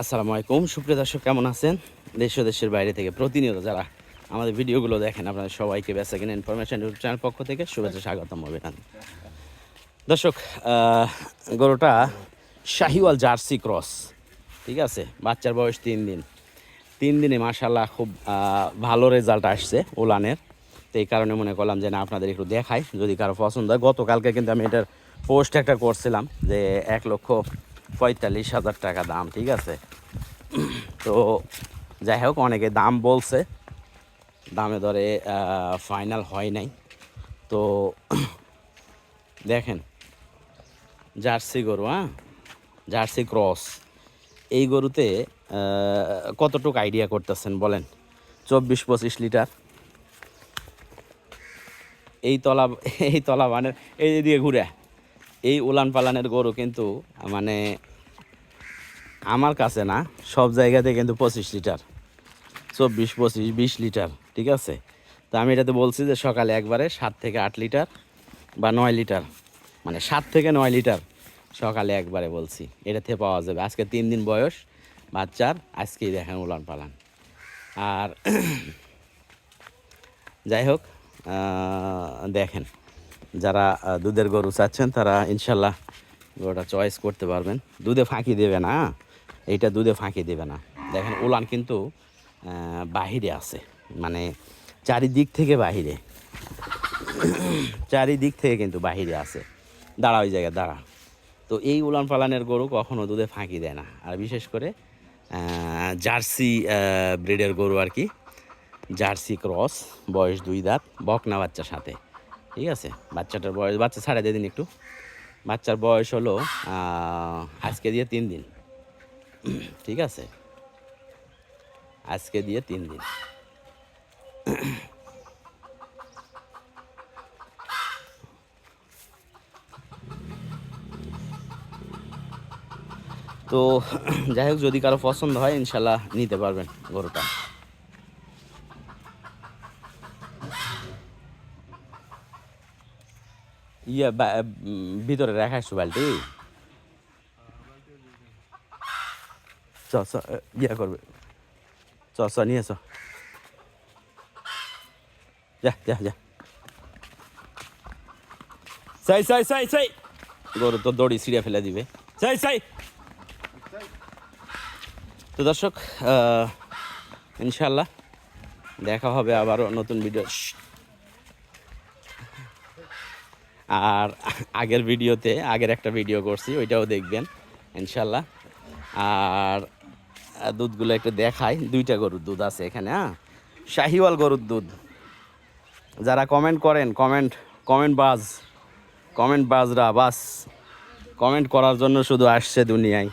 আসসালামু আলাইকুম। সুপ্রিয় দর্শক, কেমন আছেন? দেশ ও দেশের বাইরে থেকে প্রতিনিয়ত যারা আমাদের ভিডিওগুলো দেখেন আপনাদের সবাইকে বেসা কিনা ইনফরমেশন ইউটিউব চ্যানেল পক্ষ থেকে শুভেচ্ছা, স্বাগতম, অভিনন্দন। দর্শক গরুটা শাহিওয়াল জার্সি ক্রস, ঠিক আছে? বাচ্চার বয়স তিন দিন। তিন দিনে মাসাল্লাহ খুব ভালো রেজাল্ট আসছে উলানের। তো এই কারণে মনে করলাম যে না, আপনাদের একটু দেখাই। যদি কারও পছন্দ হয়, গতকালকে কিন্তু আমি এটার পোস্ট একটা করছিলাম যে এক লক্ষ পঁয়তাল্লিশ হাজার টাকা দাম, ঠিক আছে? তো যাই হোক, অনেকে দাম বলছে। দামে দরে ফাইনাল হয় নাই। তো দেখেন, জার্সি গরু হ্যাঁ? Jersey cross. এই গরুতে কতটুকু আইডিয়া করতেছেন বলেন? চব্বিশ পঁচিশ লিটার। এই তলা এই তলা মানে এই দিকে ঘুরে। এই উলান পালানের গরু কিন্তু মানে আমার কাছে না, সব জায়গাতে কিন্তু পঁচিশ লিটার, চব্বিশ, পঁচিশ, বিশ লিটার, ঠিক আছে? তো আমি এটাতে বলছি যে সকালে একবারে সাত থেকে আট লিটার বা নয় লিটার মানে সাত থেকে নয় লিটার সকালে একবারে বলছি, এটাতে পাওয়া যাবে। আজকে তিন দিন বয়স, বাচ্চার, আজকেই দেখেন উলান পালান আর যাই হোক দেখেন। যারা দুধের গরু চাচ্ছেন, তারা ইনশাল্লাহ গরুটা চয়েস করতে পারবেন। দুধে ফাঁকি দেবে না এইটা দুধে ফাঁকি দেবে না। দেখেন, উলান কিন্তু বাহিরে আছে। মানে চারিদিক থেকে বাহিরে। চারিদিক থেকে কিন্তু বাহিরে আছে। দাঁড়া, ওই জায়গায় দাঁড়া। তো এই উলান পালানের গরু কখনো দুধে ফাঁকি দেয় না। আর বিশেষ করে জার্সি ব্রিডের গরু আর কি। জার্সি ক্রস, বয়স দুই দাঁত, বকনা বাচ্চার সাথে। ঠিক আছে? বাচ্চাটার বয়স, বাচ্চা ছাড়া দিয়ে দিন একটু। বাচ্চার বয়স হলো আজকে দিয়ে তিন দিন। ঠিক আছে? আজকে দিয়ে তিন দিন। তো যাই হোক, যদি কারও পছন্দ হয়, ইনশাল্লাহ নিতে পারবেন গরুটা। ইয়া ভিতরে রাখা আসছো বালতি? চ ইয়া করবে। চ চ, নিয়ে চ। যা যা যা। সাই সাই সাই সাই গরু তো দড়ি ছিঁড়ে ফেলে দিবে। সাই সাই তো দর্শক ইনশাল্লাহ দেখা হবে আবারও নতুন ভিডিও আর আগের ভিডিওতে, আগের একটা ভিডিও করছি, ওইটাও দেখবেন, ইনশাল্লাহ। আর দুধগুলো একটু দেখাই, দুইটা গরুর দুধ আছে এখানে হ্যাঁ? শাহিওয়াল গরুর দুধ। যারা কমেন্ট করেন কমেন্ট কমেন্ট বাজ কমেন্ট বাজরা, বাস কমেন্ট করার জন্য শুধু আসছে দুনিয়ায়।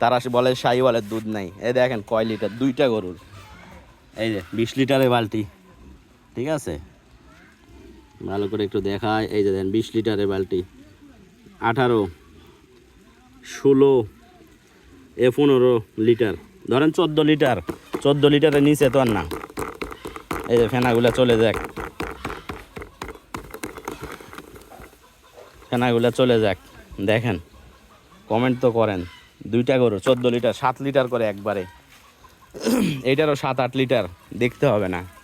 তারা বলে শাহিওয়ালের দুধ নাই। এই দেখেন কয় লিটার দুইটা গরুর। এই যে, বিশ লিটারের বালতি। ঠিক আছে? ভালো করে একটু দেখায় এই যে দেন বিশ লিটারের বালতি। আঠারো, ষোলো, এ পনেরো লিটার। ধরেন চোদ্দ লিটার। চোদ্দ লিটারের নিচে তো আর না। এই যে ফেনাগুলো চলে যাক। ফেনাগুলো চলে যাক। দেখেন কমেন্ট তো করেন। দুইটা গরু, চোদ্দ লিটার, সাত লিটার করে একবারে। এইটারও সাত আট লিটার। দেখতে হবে না।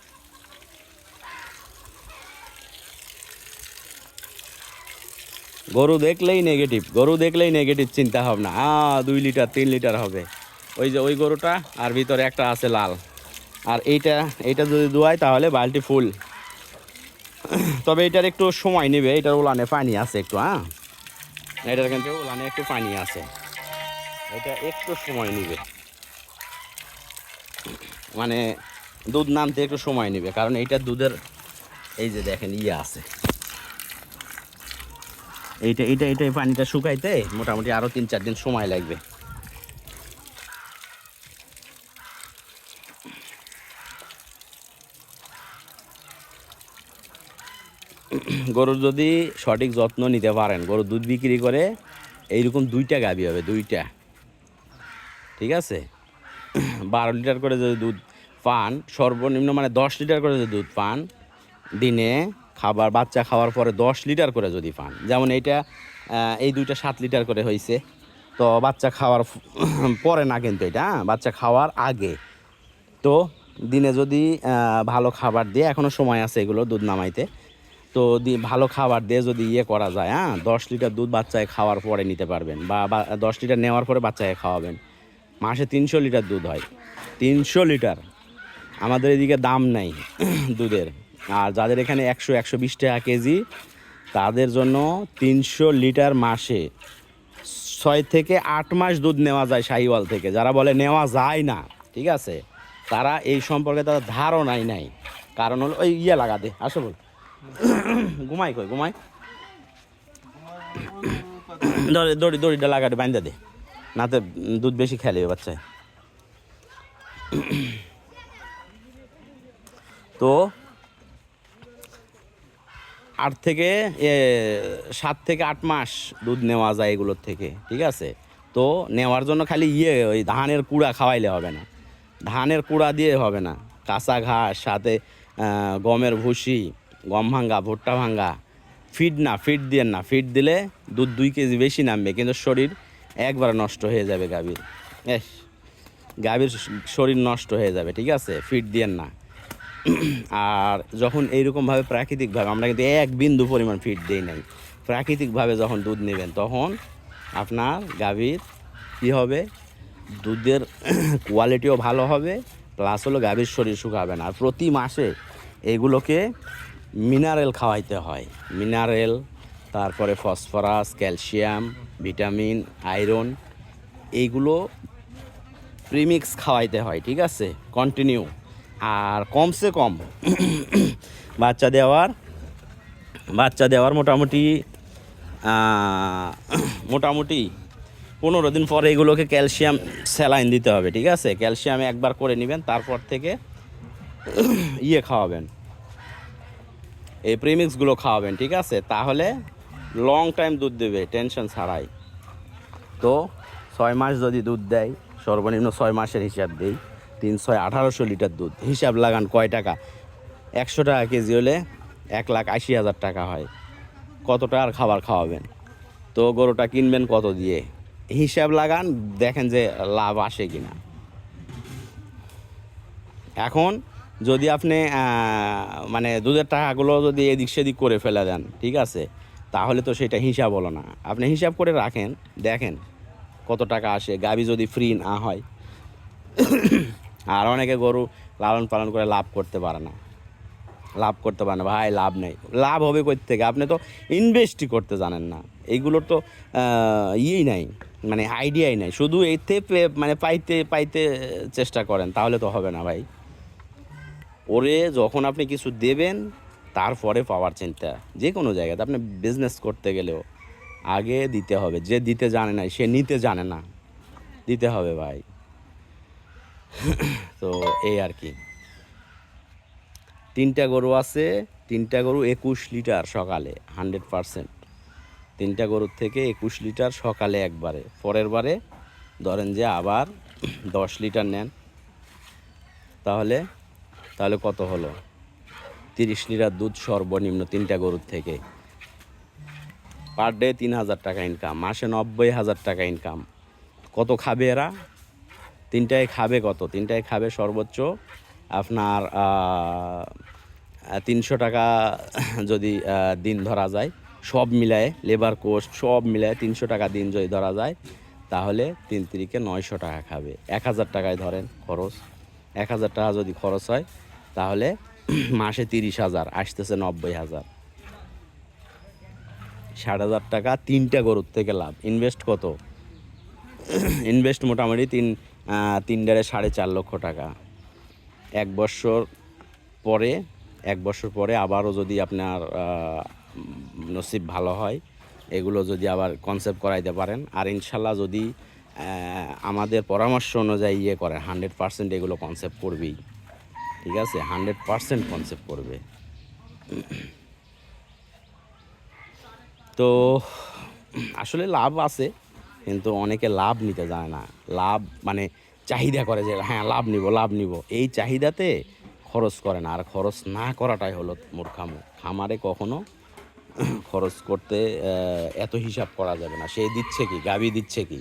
গরু দেখলেই নেগেটিভ গরু দেখলেই নেগেটিভ চিন্তা ভাবনা আ, দুই লিটার, তিন লিটার হবে। ওই যে, ওই গরুটা, আর ভিতরে একটা আছে লাল। আর এইটা এইটা যদি দুয়াই তাহলে বালতি ফুল। তবে এটার একটু সময় নেবে, এটার উলানে পানি আছে একটু হ্যাঁ এটার কিন্তু উলানে একটু পানি আছে। এটা একটু সময় নেবে। মানে দুধ নামতে একটু সময় নেবে, কারণ এইটা দুধের, এই যে দেখেন ইয়ে আছে। এইটা এইটা এইটা পানিটা শুকাইতে মোটামুটি আরও তিন, চার দিন সময় লাগবে। গরুর যদি সঠিক যত্ন নিতে পারেন, গরু দুধ বিক্রি করে এইরকম দুইটা গাবি হবে, দুইটা। ঠিক আছে? বারো লিটার করে যদি দুধ পান, সর্বনিম্ন মানে দশ লিটার করে যদি দুধ পান, দিনে খাবার, বাচ্চা খাওয়ার পরে দশ লিটার করে যদি পান। যেমন এইটা এই দুইটা সাত লিটার করে হয়েছে তো বাচ্চা খাওয়ার পরে না কিন্তু এটা হ্যাঁ? বাচ্চা খাওয়ার আগে। তো দিনে যদি ভালো খাবার দিয়ে এখনও সময় আছে এগুলো দুধ নামাইতে। তো ভালো খাবার দিয়ে যদি ইয়ে করা যায় হ্যাঁ? দশ লিটার দুধ বাচ্চায় খাওয়ার পরে নিতে পারবেন বা বা, দশ লিটার নেওয়ার পরে বাচ্চাকে খাওয়াবেন। মাসে তিনশো লিটার দুধ হয়। তিনশো লিটার। আমাদের এদিকে দাম নাই দুধের। আর যাদের এখানে একশো একশো বিশ টাকা কেজি, তাদের জন্য তিনশো লিটার মাসে ছয় থেকে আট মাস দুধ নেওয়া যায় শাহিওয়াল থেকে। যারা বলে নেওয়া যায় না, ঠিক আছে? তারা এই সম্পর্কে তাদের ধারণাই নাই। কারণ হলো ওই ইয়ে লাগা দে, আসো বল। ঘুমাই কই, ঘুমাই। দড়ি দড়ি, দড়িটা লাগাতে বান্ধা দে। নাতে দুধ বেশি খেলে বাচ্চায়। তো আট থেকে সাত থেকে আট মাস দুধ নেওয়া যায় এগুলোর থেকে, ঠিক আছে? তো নেওয়ার জন্য খালি ইয়ে ওই ধানের কুড়া খাওয়াইলে হবে না। ধানের কুড়া দিয়ে হবে না। কাঁচা ঘাস, সাথে গমের ভুসি, গম ভাঙ্গা, ভুট্টা ভাঙ্গা। ফিড না, ফিড দিয়ে না, ফিড দিলে দুধ দুই কেজি বেশি নামবে, কিন্তু শরীর একবার নষ্ট হয়ে যাবে গাভীর। এস গাভীর শরীর নষ্ট হয়ে যাবে, ঠিক আছে? ফিড দিয়ে না। আর যখন এইরকমভাবে প্রাকৃতিকভাবে আমরা কিন্তু এক বিন্দু পরিমাণ ফিড দিই নাই, প্রাকৃতিকভাবে যখন দুধ নেবেন, তখন আপনার গাভীর কী হবে? দুধের কোয়ালিটিও ভালো হবে প্লাস হলো গাভীর শরীর শুকাবে না। আর প্রতি মাসে এগুলোকে মিনারেল খাওয়াইতে হয়। মিনারেল তারপরে ফসফরাস ক্যালসিয়াম ভিটামিন আয়রন এইগুলো প্রিমিক্স খাওয়াইতে হয়, ঠিক আছে? কন্টিনিউ আর কমসে কম বাচ্চা দেওয়ার বাচ্চা দেওয়ার মোটামুটি মোটামুটি পনেরো দিন পরে এগুলোকে ক্যালসিয়াম স্যালাইন দিতে হবে, ঠিক আছে? ক্যালসিয়াম একবার করে নেবেন, তারপর থেকে ইয়ে খাওয়াবেন। এই প্রিমিক্সগুলো খাওয়াবেন, ঠিক আছে? তাহলে লং টাইম দুধ দেবে টেনশন ছাড়াই। তো ছয় মাস যদি দুধ দেয়, সর্বনিম্ন ছয় মাসের হিসাব দেই। তিন ছয় আঠারোশো লিটার দুধ। হিসাব লাগান কয় টাকা? একশো টাকা কেজি হলে এক লাখ আশি হাজার টাকা হয়। কত টাকার খাবার খাওয়াবেন? তো গরুটা কিনবেন কত দিয়ে? হিসাব লাগান, দেখেন যে লাভ আসে কি না এখন যদি আপনি মানে দুধের টাকাগুলো যদি এদিক সেদিক করে ফেলে দেন, ঠিক আছে? তাহলে তো সেটা হিসাব হলো না। আপনি হিসাব করে রাখেন, দেখেন কত টাকা আসে। গাবি যদি ফ্রি না হয় আর অনেকে গরু লালন পালন করে লাভ করতে পারে না। লাভ করতে পারে না, ভাই, লাভ নেই। লাভ হবে কই থেকে আপনি তো ইনভেস্টই করতে জানেন না। এইগুলোর তো ইয়েই নাই মানে আইডিয়াই নাই। শুধু এতে মানে পাইতে পাইতে চেষ্টা করেন, তাহলে তো হবে না, ভাই। ওরে, যখন আপনি কিছু দেবেন, তারপরে পাওয়ার চিন্তা। যে কোনো জায়গাতে আপনি বিজনেস করতে গেলেও আগে দিতে হবে। যে দিতে জানে না সে নিতে জানে না। দিতে হবে, ভাই। তো এই আর কি। তিনটা গরু আছে, তিনটা গরু একুশ লিটার সকালে হান্ড্রেড পারসেন্ট তিনটা গরুর থেকে একুশ লিটার সকালে একবারে, পরের বারে ধরেন যে আবার দশ লিটার নেন। তাহলে তাহলে কত হলো? তিরিশ লিটার দুধ সর্বনিম্ন তিনটা গরুর থেকে। পার ডে তিন হাজার টাকা ইনকাম মাসে নব্বই হাজার টাকা ইনকাম কত খাবে এরা? তিনটায় খাবে কত? তিনটায় খাবে সর্বোচ্চ আপনার তিনশো টাকা যদি দিন ধরা যায়। সব মিলায় লেবার কোস্ট সব মিলায় তিনশো টাকা দিন যদি ধরা যায়, তাহলে তিন তিরিকে নয়শো টাকা খাবে। এক হাজার টাকায় ধরেন খরচ। এক হাজার টাকা যদি খরচ হয়, তাহলে মাসে তিরিশ হাজার, আসতেছে নব্বই হাজার। ষাট হাজার টাকা তিনটা গরুর থেকে লাভ। ইনভেস্ট কত? ইনভেস্ট মোটামুটি তিন তিন ডারে সাড়ে চার লক্ষ টাকা। এক বছর পরে, এক বছর পরে আবারও যদি আপনার নসিব ভালো হয়, এগুলো যদি আবার কনসেপ্ট করাইতে পারেন। আর ইনশাল্লাহ যদি আমাদের পরামর্শ অনুযায়ী ইয়ে করে হান্ড্রেড পার্সেন্ট এগুলো কনসেপ্ট করবেই। ঠিক আছে? হান্ড্রেড পার্সেন্ট কনসেপ্ট করবে। তো, আসলে লাভ আছে। কিন্তু অনেকে লাভ নিতে যায় না। লাভ মানে চাহিদা করে যে হ্যাঁ লাভ নিব লাভ নিব। এই চাহিদাতে খরচ করে না। আর খরচ না করাটাই হলো মূর্খামু খামারে কখনো খরচ করতে এত হিসাব করা যাবে না। সে দিচ্ছে কি? গাবি দিচ্ছে কি?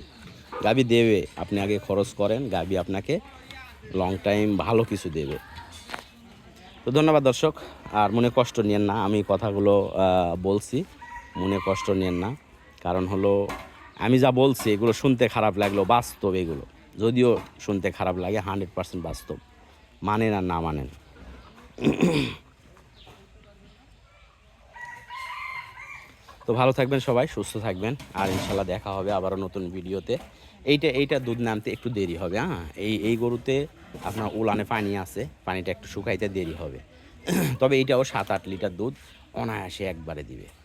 গাবি দেবে। আপনি আগে খরচ করেন, গাবি আপনাকে লং টাইম ভালো কিছু দেবে। তো ধন্যবাদ দর্শক। আর মনে কষ্ট নিয়েন না, আমি কথাগুলো বলছি। মনে কষ্ট নিয়েন না। কারণ হলো আমি যা বলছি, এগুলো শুনতে খারাপ লাগল বাস্তব এগুলো। যদিও শুনতে খারাপ লাগে, হান্ড্রেড পার্সেন্ট বাস্তব। মানেন আর না মানেন। তো ভালো থাকবেন সবাই, সুস্থ থাকবেন। আর ইনশাল্লাহ দেখা হবে আবারও নতুন ভিডিওতে। এইটা এইটা দুধ নামতে একটু দেরি হবে হ্যাঁ? এই এই গরুতে আপনার উলানে পানি আছে, পানিটা একটু শুকাইতে দেরি হবে। তবে এইটাও সাত আট লিটার দুধ অনায়াসে একবারে দিবে।